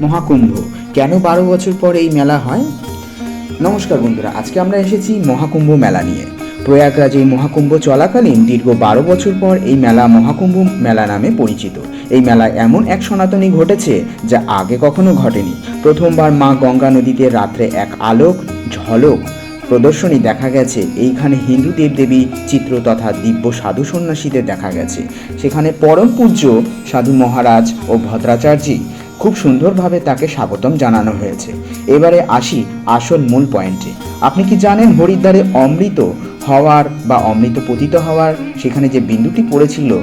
মহাকুম্ভ। কেন বারো বছর পর এই মেলা হয়? নমস্কার বন্ধুরা, আজকে আমরা এসেছি মহাকুম্ভ মেলা নিয়ে। প্রয়াগরাজ এই মহাকুম্ভ চলাকালীন দীর্ঘ বারো বছর পর এই মেলা মহাকুম্ভ মেলা নামে পরিচিত। এই মেলায় এমন এক সনাতনী ঘটেছে যা আগে কখনো ঘটেনি। প্রথমবার মা গঙ্গা নদীতে রাত্রে এক আলোক, ঝলক প্রদর্শনী দেখা গেছে। এইখানে হিন্দু দেবদেবী চিত্র তথা দিব্য সাধু সন্ন্যাসীদের দেখা গেছে। সেখানে পরম পূজ্য সাধু মহারাজ ও ভদ্রাচার্যী খুব সুন্দরভাবে তাকে স্বাগতম জানানো হয়েছে। এবারে আসি আসল মূল পয়েন্টে আপনি কি জানেন হরিদ্বারে অমৃত হওয়ার বা অমৃত পতিত হওয়ার সেখানে যে বিন্দুটি পড়েছিল?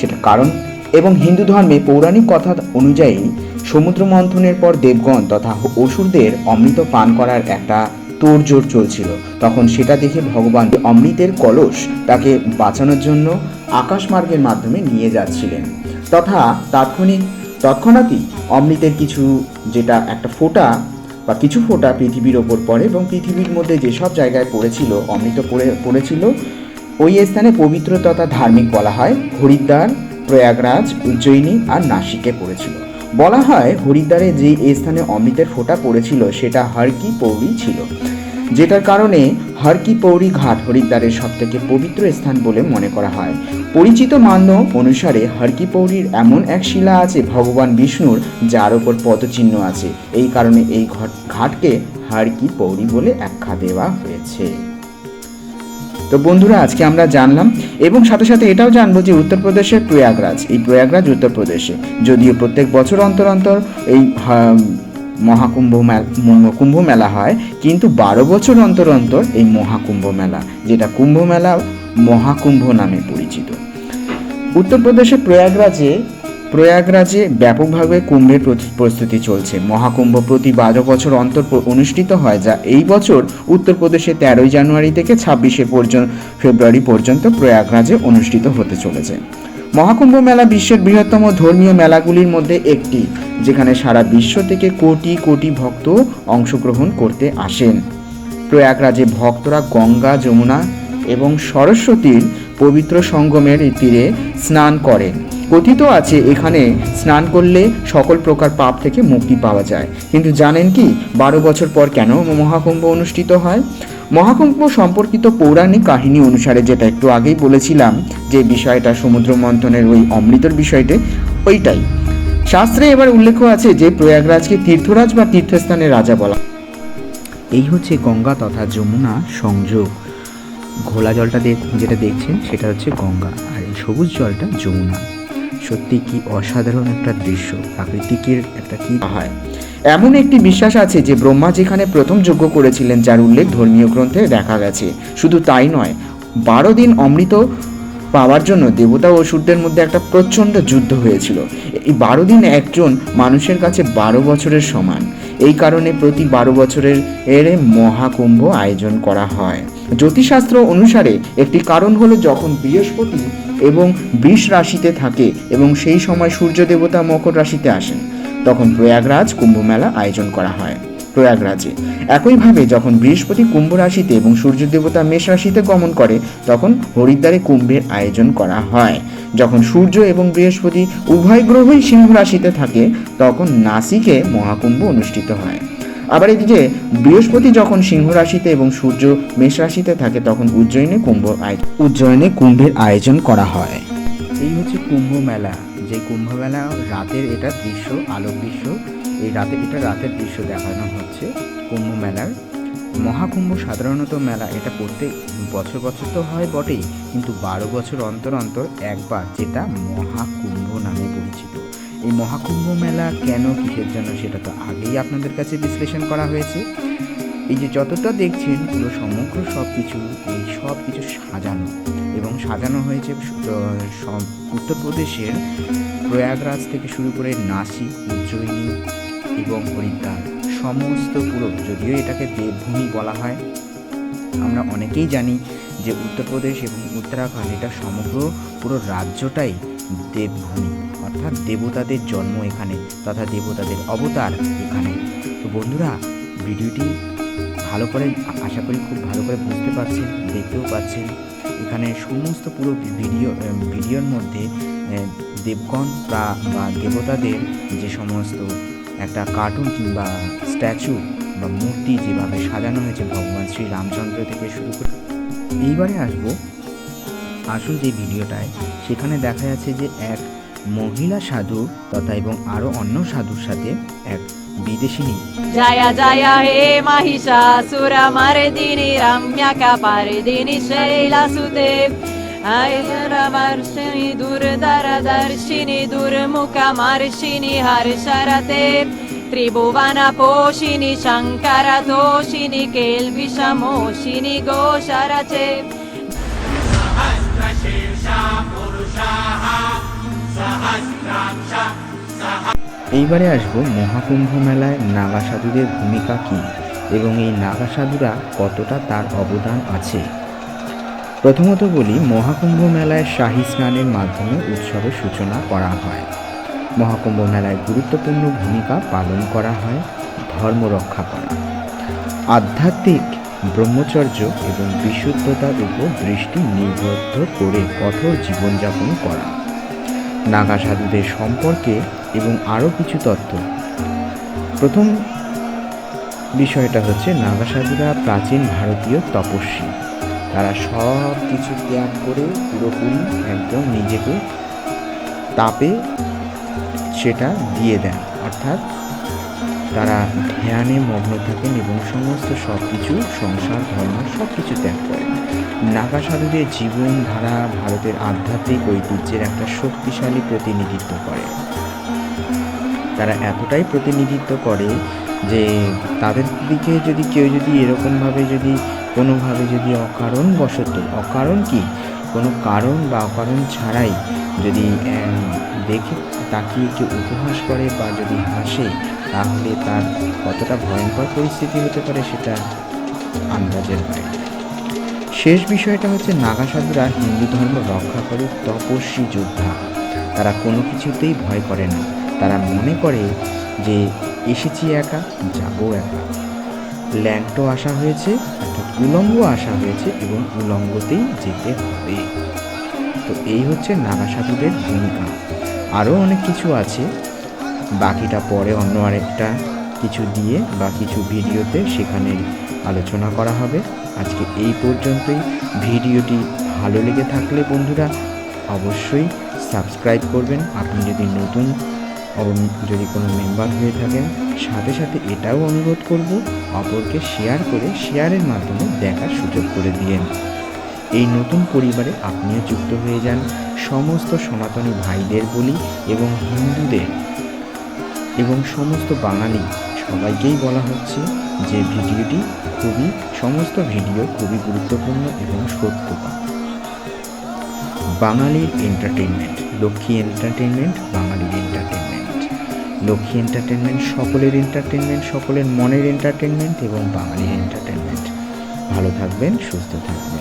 সেটা কারণ? এবং হিন্দু ধর্মে পৌরাণিক কথা অনুযায়ী সমুদ্র মন্থনের পর দেবগণ তথা অসুরদের অমৃত পান করার একটা তোড়জোড় চলছিল। তখন সেটা দেখে ভগবান অমৃতের কলস তাকে বাঁচানোর জন্য আকাশমার্গের মাধ্যমে নিয়ে যাচ্ছিলেন। তথা তাৎক্ষণিক তৎক্ষণাৎই অমৃতের কিছু যেটা একটা ফোঁটা বা কিছু ফোঁটা পৃথিবীর ওপর পড়ে এবং পৃথিবীর মধ্যে যেসব জায়গায় পড়েছিল, অমৃত পড়ে, পড়েছিল, ওই স্থানে পবিত্র তথা ধার্মিক বলা হয়, হরিদ্বার, প্রয়াগরাজ, উজ্জয়িনী আর নাসিকে পড়েছিল। বলা হয় হরিদ্বারে যে স্থানে অমৃতের ফোঁটা পড়েছিল, সেটা হরকি পৌরি ছিল। যেটার কারণে হরকি পৌরি ঘাট হরিদ্বারের সবথেকে পবিত্র স্থান বলে মনে করা হয়। পরিচিত মান্য অনুসারে হরকি পৌরির এমন এক শিলা আছে ভগবান বিষ্ণুর, যার ওপর পদচিহ্ন আছে। এই কারণে এই ঘট- ঘাটকে হরকি পৌরি বলে আখ্যা দেওয়া হয়েছে। তো বন্ধুরা, আজকে আমরা জানলাম এবং সাথে সাথে এটাও জানব যে উত্তরপ্রদেশের প্রয়াগরাজ। এই প্রয়াগরাজ উত্তরপ্রদেশে। যদিও প্রত্যেক বছর অন্তর অন্তর এই মহাকুম্ভ মেলা, কুম্ভ মেলা হয়, কিন্তু বারো বছর অন্তর অন্তর এই মহাকুম্ভ মেলা, যেটা কুম্ভ মেলা মহাকুম্ভ নামে পরিচিত। উত্তরপ্রদেশের প্রয়াগরাজে প্রয়াগরাজে ব্যাপকভাবে কুম্ভের প্রস্তুতি চলছে। মহাকুম্ভ প্রতি বারো বছর অন্তর অনুষ্ঠিত হয়, যা এই বছর উত্তরপ্রদেশে তেরোই জানুয়ারি থেকে ছাব্বিশে পর্যন্ত, ফেব্রুয়ারি পর্যন্ত প্রয়াগরাজে অনুষ্ঠিত হতে চলেছে। মহাকুম্ভ মেলা বিশ্বের বৃহত্তম ধর্মীয় মেলাগুলির মধ্যে একটি, যেখানে সারা বিশ্ব থেকে কোটি কোটি ভক্ত অংশগ্রহণ করতে আসেন। প্রয়াগরাজে ভক্তরা গঙ্গা, যমুনা এবং সরস্বতীর পবিত্র সঙ্গমের তীরে স্নান করেন। কথিত আছে, এখানে স্নান করলে সকল প্রকার পাপ থেকে মুক্তি পাওয়া যায়। কিন্তু জানেন কি, বারো বছর পর কেন মহাকুম্ভ অনুষ্ঠিত হয়? মহাকুম্ভ সম্পর্কিত পৌরাণিক কাহিনী অনুসারে যেটা একটু আগেই বলেছিলাম, যে বিষয়টা সমুদ্র মন্থনের ওই অমৃতর বিষয়টি ওইটাই। শাস্ত্রে এবার উল্লেখ আছে যে প্রয়াগরাজকে তীর্থরাজ বা তীর্থস্থানের রাজা বলা এই হচ্ছে গঙ্গা তথা যমুনা সংযোগ। ঘোলা জলটা যেটা দেখছেন, সেটা হচ্ছে গঙ্গা। আর এই সবুজ জলটা যমুনা। সত্যি কি অসাধারণ একটা দৃশ্য প্রাকৃতিকের একটা কি হয় এমন একটি বিশ্বাস আছে যে ব্রহ্মা যেখানে প্রথম যজ্ঞ করেছিলেন, যার উল্লেখ ধর্মীয় গ্রন্থে দেখা গেছে। শুধু তাই নয়, বারো দিন অমৃত পাওয়ার জন্য দেবতা ও অসুরদের মধ্যে একটা প্রচণ্ড যুদ্ধ হয়েছিল। এই বারো দিন একজন মানুষের কাছে বারো বছরের সমান। এই কারণে প্রতি বারো বছরের এর মহাকুম্ভ আয়োজন করা হয়। জ্যোতিষশাস্ত্র অনুসারে একটি কারণ হলো যখন বৃহস্পতি এবং বৃষ রাশিতে থাকে এবং সেই সময় সূর্য দেবতা মকর রাশিতে আসেন, তখন প্রয়াগরাজ কুম্ভ মেলা আয়োজন করা হয়। প্রয়াগরাজে। একইভাবে যখন বৃহস্পতি কুম্ভ রাশিতে এবং সূর্য দেবতা মেষ রাশিতে গমন করে, তখন হরিদ্বারে কুম্ভের আয়োজন করা হয়। যখন সূর্য এবং বৃহস্পতি উভয় গ্রহই সিংহ রাশিতে থাকে, তখন নাসিকে মহাকুম্ভ অনুষ্ঠিত হয়। আবার এদিকে, বৃহস্পতি যখন সিংহ রাশিতে এবং সূর্য মেষ রাশিতে থাকে, তখন উজ্জয়িনে কুম্ভ উজ্জয়িনে কুম্ভের আয়োজন করা হয়। এই হচ্ছে কুম্ভ মেলা। যে কুম্ভ মেলা রাতের এটা দৃশ্য আলোক দৃশ্য এই রাতে এটা রাতের দৃশ্য দেখানো হচ্ছে কুম্ভ মেলার। মহাকুম্ভ সাধারণত মেলা এটা প্রত্যেক বছর বছর তো হয় বটেই, কিন্তু বারো বছর অন্তর অন্তর একবার যেটা মহাকুম্ভ নামে পরিচিত। এই মহাকুম্ভ মেলা কেন, কিসের জন্য, সেটা তো আগেই আপনাদের কাছে বিশ্লেষণ করা হয়েছে। এই যে যতটা দেখছেন পুরো সমগ্র সব কিছু এই সব কিছু সাজানো এবং সাজানো হয়েছে উত্তরপ্রদেশের প্রয়াগরাজ থেকে শুরু করে নাসিক, উজ্জয়িনী এবং হরিদ্বার, সমস্ত পুরো, যদিও এটাকে দেবভূমি বলা হয়। আমরা অনেকেই জানি যে উত্তরপ্রদেশ এবং উত্তরাখণ্ড, এটা সমগ্র পুরো রাজ্যটাই দেবভূমি, অর্থাৎ দেবতাদের জন্ম এখানে তথা দেবতাদের অবতার এখানে। তো বন্ধুরা, ভিডিওটি ভালো করে, আশা করি খুব ভালো করে বুঝতে পারছেন, দেখতেও পাচ্ছেন। এখানে সমস্ত পুরো ভিডিও ভিডিওর মধ্যে দেবগণ বা দেবতাদের যে সমস্ত একটা কার্টুন কিংবা স্ট্যাচু বা মূর্তি যেভাবে সাজানো হয়েছে ভগবান শ্রী রামচন্দ্র থেকে শুরু করে এইবারে আসব আসল যে ভিডিওটায়, সেখানে দেখা যাচ্ছে যে এক মহিলা সাধু তথা এবং আরও অন্য সাধুর সাথে এক বিদেশিনী। Ai zara var varshini dur daradarshini dur mukamarshini harsharate Tribhuvana poshini shankara toshini kelvishamoshini gosharache Sahasra shirsha purushaha sahasraksha এইবারে আসব মহাকুম্ভ মেলায় নাগা সাধুদের ভূমিকা কী এবং এই নাগা সাধুরা কতটা তার অবদান আছে প্রথমত বলি, মহাকুম্ভ মেলায় শাহী স্নানের মাধ্যমে উৎসবের সূচনা করা হয়। মহাকুম্ভ মেলায় গুরুত্বপূর্ণ ভূমিকা পালন করা হয়, ধর্ম রক্ষা করা। আধ্যাত্মিক, ব্রহ্মচর্য এবং বিশুদ্ধতার উপর দৃষ্টি নিবদ্ধ করে কঠোর জীবনযাপন করা। নাগা সাধুদের সম্পর্কে এবং আরও কিছু তথ্য প্রথম বিষয়টা হচ্ছে, নাগা সাধুরা প্রাচীন ভারতীয় তপস্বী। তারা সব কিছু ত্যাগ করে পুরোপুরি একদম নিজেকে তাপে সেটা দিয়ে দেন। অর্থাৎ তারা ধ্যানে মগ্ন থাকেন এবং সমস্ত সব কিছু সংসার, ধর্ম সব কিছু ত্যাগ করেন। নাগা সাধুদের জীবনধারা ভারতের আধ্যাত্মিক ঐতিহ্যের একটা শক্তিশালী প্রতিনিধিত্ব করে। তারা এতটাই প্রতিনিধিত্ব করে যে তাদের দিকে যদি কেউ যদি এরকমভাবে যদি কোনোভাবে যদি অকারণ বশত অকারণ কি? কোনো কারণ বা অকারণ ছাড়াই যদি দেখে তাকিয়ে কেউ উপহাস করে বা যদি হাসে, তাহলে তার কতটা ভয়ঙ্কর পরিস্থিতি হতে পারে সেটা আন্দাজের বাইরে। শেষ বিষয়টা হচ্ছে নাগা সাধুরা হিন্দু ধর্ম রক্ষা করে তপস্বী যোদ্ধা। তারা কোনো কিছুতেই ভয় করে না। তারা মনে করে যে, এসেছি একা, যাব একা। ল্যাংটো আসা হয়েছে উলঙ্গ আসা হয়েছে এবং উলঙ্গতেই যেতে হবে। তো এই হচ্ছে নাগা সাধুদের ভূমিকা। আরও অনেক কিছু আছে। বাকিটা পরে অন্য আরেকটা কিছু দিয়ে বা কিছু ভিডিওতে সেখানে আলোচনা করা হবে। আজকে এই পর্যন্তই। ভিডিওটি ভালো লেগে থাকলে বন্ধুরা অবশ্যই সাবস্ক্রাইব করবেন। আপনি যদি নতুন যদি কোনো মেম্বার হয়ে থাকেন সাথে সাথে এটাও অনুরোধ করব, অপরকে শেয়ার করে শেয়ারের মাধ্যমে দেখার সুযোগ করে দিয়েন। এই নতুন পরিবারে আপনিও যুক্ত হয়ে যান। সমস্ত সনাতনী ভাইদের বলি এবং হিন্দুদের এবং সমস্ত বাঙালি সবাইকেই বলা হচ্ছে যে ভিডিওটি খুবই, সমস্ত ভিডিও খুবই গুরুত্বপূর্ণ এবং সত্যবান বাঙালির এন্টারটেনমেন্ট লক্ষ্মী এন্টারটেনমেন্ট বাঙালির এন্টারটেনমেন্ট লক্ষ্মী এন্টারটেনমেন্ট সকলের এন্টারটেনমেন্ট সকলের মনের এন্টারটেনমেন্ট এবং বাঙালির এন্টারটেনমেন্ট ভালো থাকবেন সুস্থ থাকবেন।